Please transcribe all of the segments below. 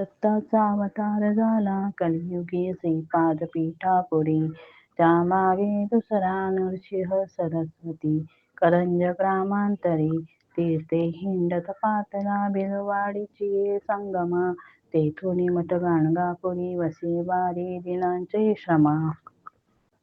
दत्ताचा अवतार झाला. कलियुगी श्रीपाद पादपीठापुरी त्यामागे दुसरा नृसिंह सरस्वती. करंज ग्रामांतरी तीर्थे हिंड तपातला बिलवाडीची संगमा. तेथून मठ गाणगापुरी वसे बारी दिनांचे श्रमा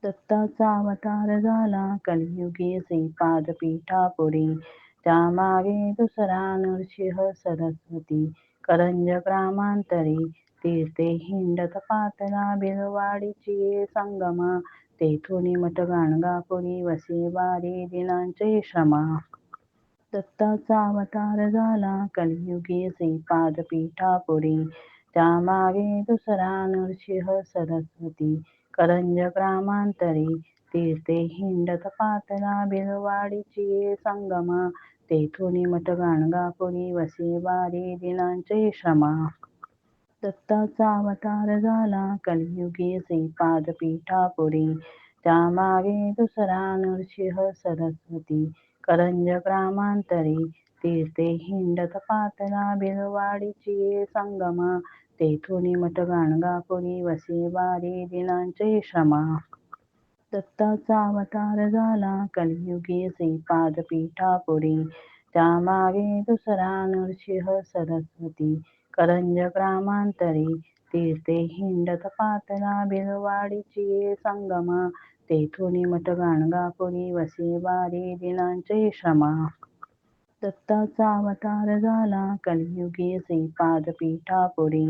दत्ताचा अवतार झाला. कलियुगी श्रीपाद पादपीठापुरी त्यामागे दुसरा नृसिंह सरस्वती. करंज ग्रामांतरी तीर्थे हिंडत पातला बिलवाडीची संगमा. तेथून मठ गाणगापुरी वसे बारी दिनांचे श्रमा दत्ताचा अवतार झाला कलियुगी श्रीपाद पीठापुरी त्यामागे दुसरा नृसिंह सरस्वती. करंज ग्रामांतरी तीर्थे हिंडत पातला बिलवाडीची संगमा. तेथून मठ गाणगापुरी वसे बारी दिनांचे श्रमा दत्ताचा अवतार झाला कलियुगी श्रीपाद पीठापुरी. त्यामागे दुसरा नृसिंह सरस्वती. करंज ग्रामांतरी तीर्थे हिंडत पातला बिलवाडीची संगमा. तेथून मठ गाणगापुरी वसे बारी दिनांचे श्रमा दत्ताचा अवतार झाला. कलियुगी श्रीपाद पीठापुरी त्यामागे दुसरा नृसिंह सरस्वती. करंज ग्रामांतरी तीर्थे हिंड तपातला बिलवाडीची संगमा. तेथून मठ गाणगापुरी वसे बारी दिनांचे श्रमा दत्ताचा अवतार झाला. कलियुगी श्रीपाद पीठापुरी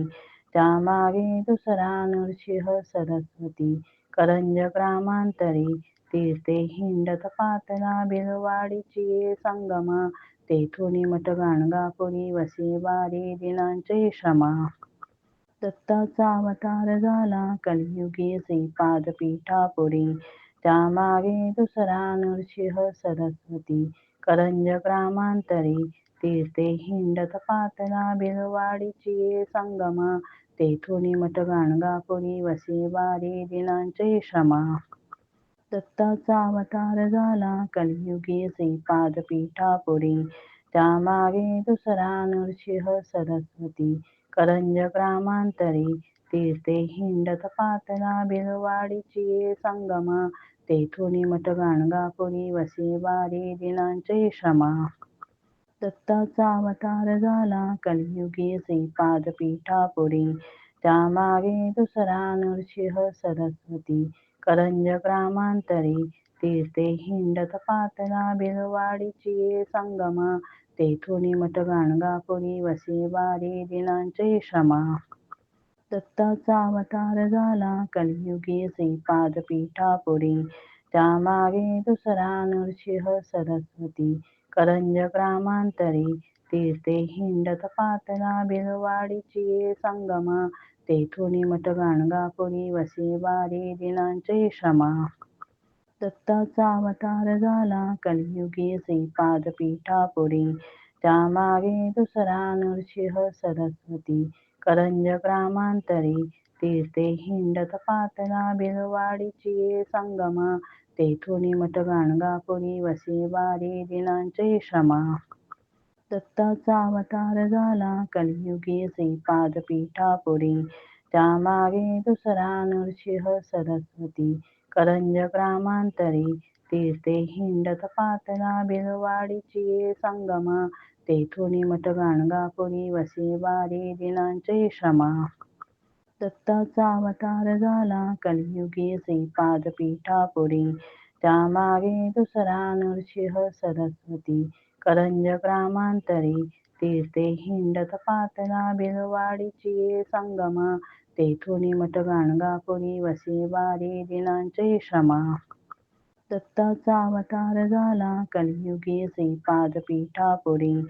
त्यामागे दुसरा नृसिंह सरस्वती. करंज ग्रामांतरी तीर्थे हिंडत पातला बिलवाडीची संगमा. तेथून मठ गाणगापुरी वसे बारी दिनांचे श्रमा दत्ताचा अवतार झाला कलियुगी श्रीपाद पीठापुरी त्यामागे दुसरा नृसिंह सरस्वती. करंज ग्रामांतरी तीर्थे हिंडत पातला बिलवाडीची संगमा. तेथून मठ गाणगापुरी वसे वारी दिनांचे श्रमा दत्ताचा अवतार झाला कलियुगी श्रीपाद पीठापुरी त्यामागे दुसरा नृसिंह सरस्वती. करंज ग्रामांतरी तीर्थे हिंडत पातला बिलवाडीची संगमा. तेथून मठ गाणगापुरी वसे बारी दिनांचे श्रमा दत्ताचा अवतार झाला. कलियुगी श्रीपाद पीठापुरी त्यामागे दुसरा नृसिंह सरस्वती. करंज ग्रामांतरी तीर्थे हिंडत तपातला बिलवाडीची संगमा. तेथून मठ गाणगापुरी वसे बारी दिनांचे क्षमा. दत्ताचा अवतार झाला. कलियुगी श्रीपाद पीठापुरी त्यामागे दुसरा नृसिंह सरस्वती. करंज ग्रामांतरी तीर्थे हिंडत पातला बिलवाडीची संगमा. तेथून मठ गाणगापुरी वसे बारी दिनांचे श्रमा दत्ताचा अवतार झाला कलियुगी श्रीपाद पीठापुरी त्यामागे दुसरा नृसिंह सरस्वती. करंज ग्रामांतरी तीर्थे हिंडत पातला बिलवाडीची संगमा. तेथून मठ गाणगापुरी वसे बारी दिनांचे श्रमा दत्ताचा अवतार झाला कलियुगी श्रीपाद पीठापुरी. त्यामागे दुसरा नृसिंह सरस्वती. करंज ग्रामांतरी तीर्थे हिंडत तपातला बिलवाडीची संगमा. तेथून मठ गाणगापुरी वसे बारी दिनांचे श्रमा दत्ताचा अवतार झाला. कलियुगी श्रीपाद पीठापुरी त्यामागे दुसरा नृसिंह सरस्वती. करंज ग्रामांतरी तीर्थे हिंडत तपातला बिलवाडीची संगमा. तेथून मठ गाणगापुरी वसे वारी दिनांचे श्रमा दत्ताचा अवतार झाला. कलियुगी श्रीपाद पीठापुरी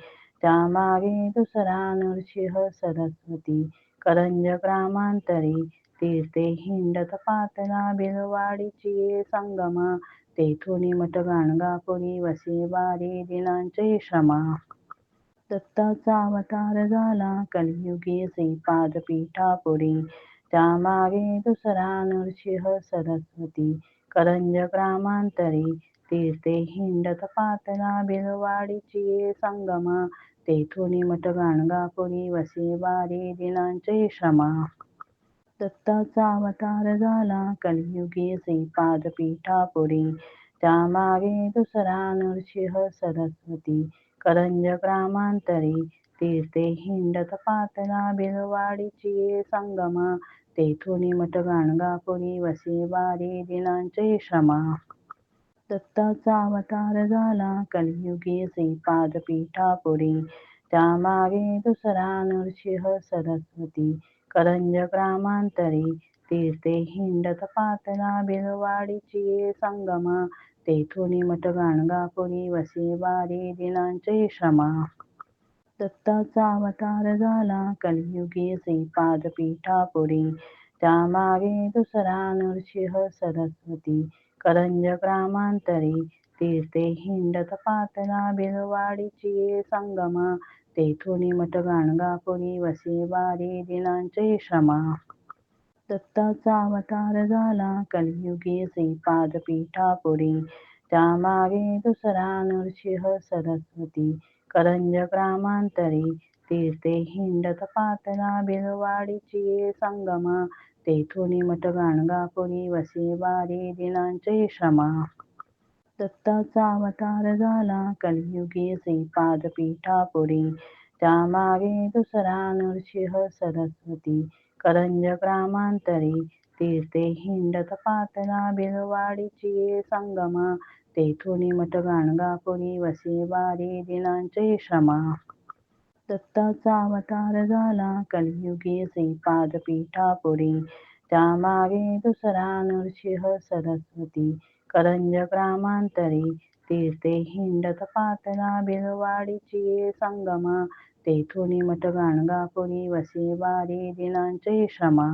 त्यामागे दुसरा नृसिंह सरस्वती. करंज ग्रामांतरी तीर्थे हिंडत पातला बिलवाडीची संगमा. तेथून मठ गाणगापुरी वसे बारी दिनांचे श्रमा दत्ताचा अवतार झाला कलियुगी श्रीपाद पीठापुरी. त्यामागे दुसरा नृसिंह सरस्वती. करंज ग्रामांतरी तीर्थे हिंडत पातला बिलवाडीची संगमा. तेथुनी मठ गाणगापुरी वसे बारी दिनांचे श्रमा दत्ताचा अवतार झाला कलियुगी श्रीपाद पीठापुरी. त्यामागे दुसरा नृसिंह सरस्वती. करंज ग्रामांतरी तीर्थे हिंडत तपातला बिलवाडीची संगमा. तेथुनी मठ गाणगापुरी वसे बारी दिनांचे श्रमा दत्ताचा अवतार झाला. कलियुगी श्रीपाद पीठापुरी. त्यामागे दुसरा नृसिंह सरस्वती. करंज ग्रामांतरी. तीर्थे हिंडत तपातला बिलवाडीची संगमा. तेथुनी मठ गाणगापुरी वसे वारी दिनांचे श्रमा दत्ताचा अवतार झाला. कलियुगी श्रीपाद पीठापुरी. त्यामागे दुसरा नृसिंह सरस्वती. करंज ग्रामांतरी तीर्थे हिंडत पातला बिलवाडीची संगमा. तेथुनी मठ गाणगापुरी वसे बारी दिनांचे श्रमा दत्ताचा अवतार झाला कलियुगी श्रीपाद पीठापुरी. त्यामागे दुसरा नृसिंह सरस्वती. करंज ग्रामांतरी तीर्थे हिंडत पातला बिलवाडीची संगम. तेथुनी मठ गाणगापुरी वसे बारी दिनांचे श्रमा दत्ताचा अवतार झाला कलियुगी श्रीपाद पीठापुरी त्यामागे दुसरा नृसिंह सरस्वती. करंज ग्रामांतरी तीर्थे हिंडत तपातला बिलवाडीची संगमा. तेथुनी मठ गाणगापुरी वसे बारी दिनांचे श्रमा दत्ताचा अवतार झाला. कलियुगी श्रीपाद पीठापुरी त्यामागे दुसरा नृसिंह सरस्वती. करंज ग्रामांतरी तीर्थे हिंडत तपातला बिलवाडीची संगमा. तेथुनी मठ गाणगापुरी. वसे वारी दिनांचे श्रमा